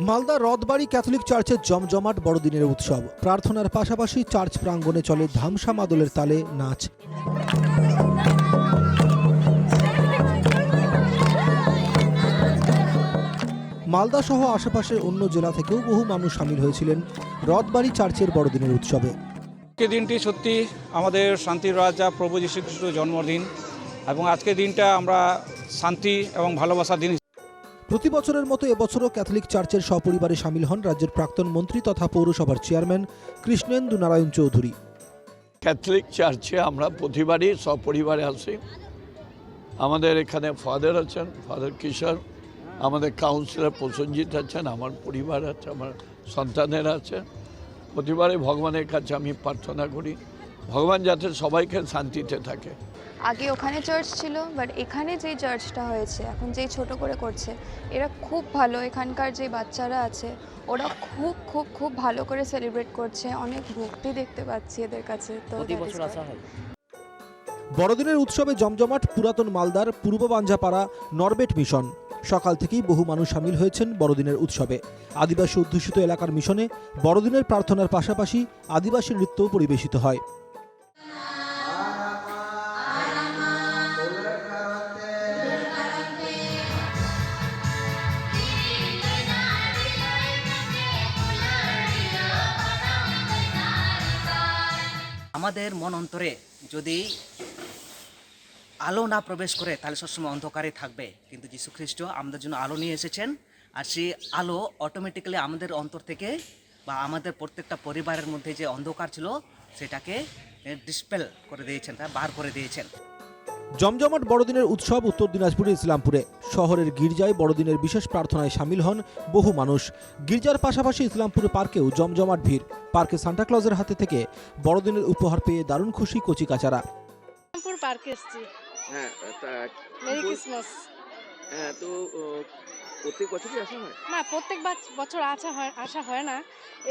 Malda Rathbari Catholic চার্চের জমজমাট বড়দিনের উৎসব। প্রার্থনার পাশাপাশি চার্চ প্রাঙ্গণে চলে ধামসা মাদলের তালে নাচ। মালদা সহ আশেপাশের অন্য জেলা থেকেও বহু মানুষ সামিল হয়েছিলেন রথবাড়ি চার্চের বড়দিনের উৎসবে। আজকের দিনটি সত্যি আমাদের শান্তির রাজা প্রভু যীশু জন্মদিন এবং আজকের দিনটা আমরা শান্তি এবং ভালোবাসার দিন প্রতি বছরের মতো এবছরও ক্যাথলিক চার্চের সপরিবারে সামিল হন রাজ্যের প্রাক্তন মন্ত্রী তথা পৌরসভার চেয়ারম্যান কৃষ্ণেন্দু নারায়ণ চৌধুরী। ক্যাথলিক চার্চে আমরা প্রতিবারই সপরিবারে আসি আমাদের এখানে ফাদার আছেন, ফাদার কিশোর, আমাদের কাউন্সিলর প্রসঞ্জিৎ আছেন, আমার পরিবার আছে, আমার সন্তানেরা আছে। প্রতিবারে ভগবানের কাছে আমি প্রার্থনা করি। ভগবান যাতে সবাইকে শান্তিতে থাকে। আগে ওখানে চার্চ ছিল বাট এখানে যে চার্চটা হয়েছে এখন যেই ছোট করে করছে এরা খুব ভালো। এখানকার যে বাচ্চারা আছে ওরা খুব খুব খুব ভালো করে সেলিব্রেট করছে। অনেক ভক্তি দেখতে পাচ্ছি এদের কাছে। তো বড়দিনের উৎসবে জমজমাট পুরাতন মালদার পূর্ব বাঞ্জাপাড়া নরবেট মিশন। সকাল থেকেই বহু মানুষ সামিল হয়েছেন বড়দিনের উৎসবে। আদিবাসী অধ্যুষিত এলাকার মিশনে বড়দিনের প্রার্থনার পাশাপাশি আদিবাসী নৃত্যও পরিবেশিত হয়। আমাদের মন অন্তরে যদি আলো না প্রবেশ করে, তাহলে সবসময় অন্ধকারে থাকবে। কিন্তু যীশু খ্রিস্ট আমাদের জন্য আলো নিয়ে এসেছেন, আর সেই আলো অটোমেটিক্যালি আমাদের অন্তর থেকে বা আমাদের প্রত্যেকটা পরিবারের মধ্যে যে অন্ধকার ছিল, সেটাকে ডিসপেল করে দিয়েছেন, তা বার করে দিয়েছেন। জমজমাট বড়দিনের উৎসব উত্তর দিনাজপুরের ইসলামপুরে। শহরের গির্জায় বড়দিনের বিশেষ প্রার্থনায় সামিল হন বহু মানুষ। গির্জার পাশাপাশি ইসলামপুরে পার্কেও জমজমাট ভিড়। পার্কে সান্টাক্লজের হাতে থেকে বড়দিনের উপহার পেয়ে দারুণ খুশি পার্কে এসেছি। হ্যাঁ মেরি ক্রিসমাস। হ্যাঁ তো প্রত্যেক বছরই আসা হয়? না প্রত্যেক বছর আসা হয় আসা হয় না।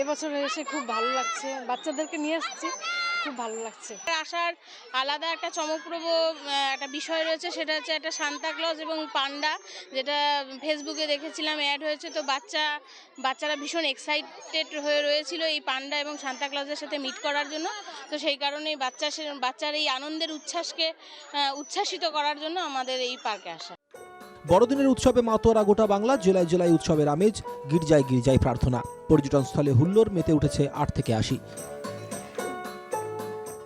এবছর এসে খুব ভালো লাগছে। বাচ্চাদেরকে নিয়ে আসছি খুব ভালো লাগছে। আসার আলাদা একটা চমকপ্রভ একটা বিষয় রয়েছে, সেটা হচ্ছে একটা সান্তাক্লজ এবং পান্ডা যেটা ফেসবুকে দেখেছিলাম অ্যাড হয়েছে। তো বাচ্চা, বাচ্চারা ভীষণ এক্সাইটেড হয়ে রয়েছিল এই পান্ডা এবং সান্তাক্লজের সাথে মিট করার জন্য। তো সেই কারণেই বাচ্চা বাচ্চার এই আনন্দের উচ্ছ্বাসকে উচ্ছ্বাসিত করার জন্য আমাদের এই পার্কে আসা। বড়দিনের উৎসবে মাতোয়ারা গোটা বাংলা, জেলায় জেলায় উৎসবের আমেজ, গির্জায় গির্জায় প্রার্থনা। পর্যটন স্থলে হুল্লোর মেতে উঠেছে আট থেকে আশি।